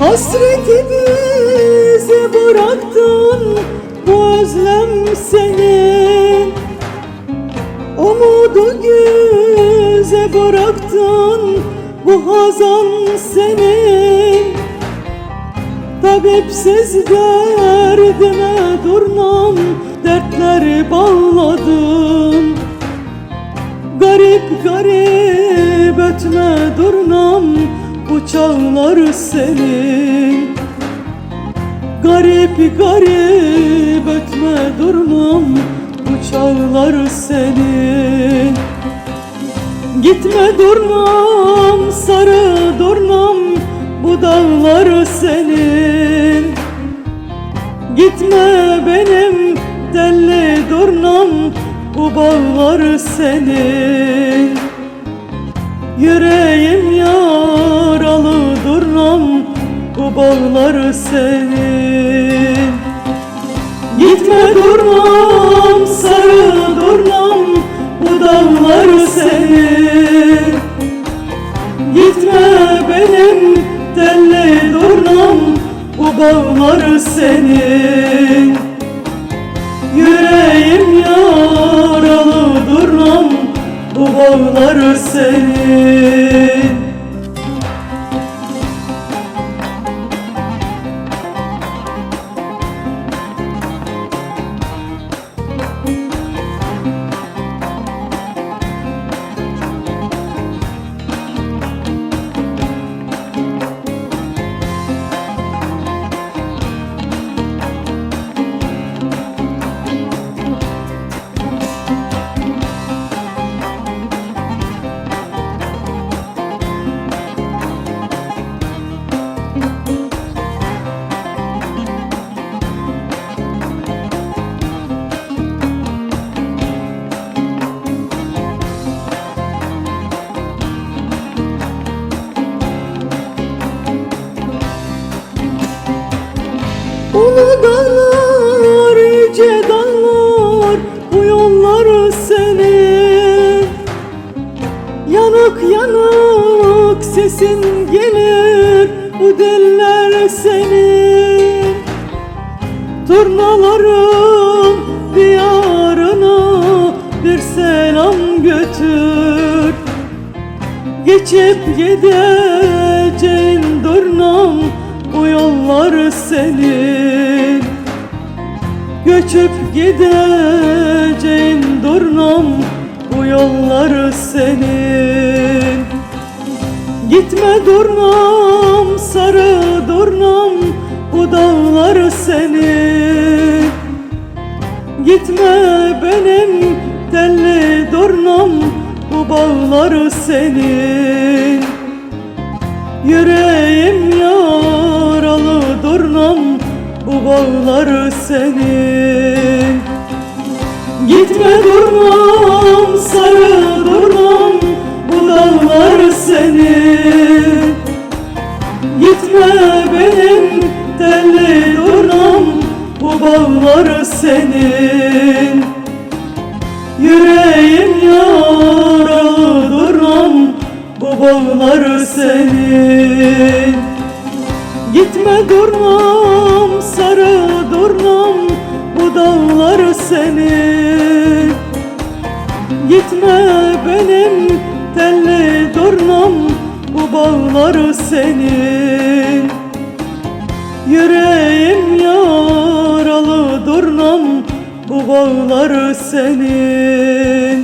Hasretimizi bıraktın bu özlem senin Umudu göze bıraktın bu hazan senin Tabipsiz derdime durnam dertleri bağladım. Garip garip ötme durnam bu çağlar senin Garip garip ötme durnam bu çağlar senin Gitme durnam sarı durnam bu dağlar senin Gitme benim telli durnam bu bağlar senin Yüreğim bağlar senin Gitme durnam sarı durnam bu dağlar senin Gitme benim telli durnam bu bağlar senin Yüreğim yaralı durnam bu bağlar senin Ulu dağlar, yüce dağlar Bu yollar senin Yanık yanık sesin gelir Bu diller senin Turnaların diyarına Bir selam götür. Geçip gideceğin durnam bu yollar senin Göçüp gideceğin durnam bu yollar senin. Gitme durnam sarı durnam bu dağlar senin. Gitme benim telli durnam bu bağlar senin. Yüreğim yaralı durnam bu bağlar senin Gitme durnam sarı durnam bu dağlar senin Gitme benim telli durnam bu bağlar senin Yüreğim yaralı durnam bu bağlar senin Gitme durnam dağlar senin Gitme benim telli durnam bu bağlar senin Yüreğim yaralı durnam bu bağlar senin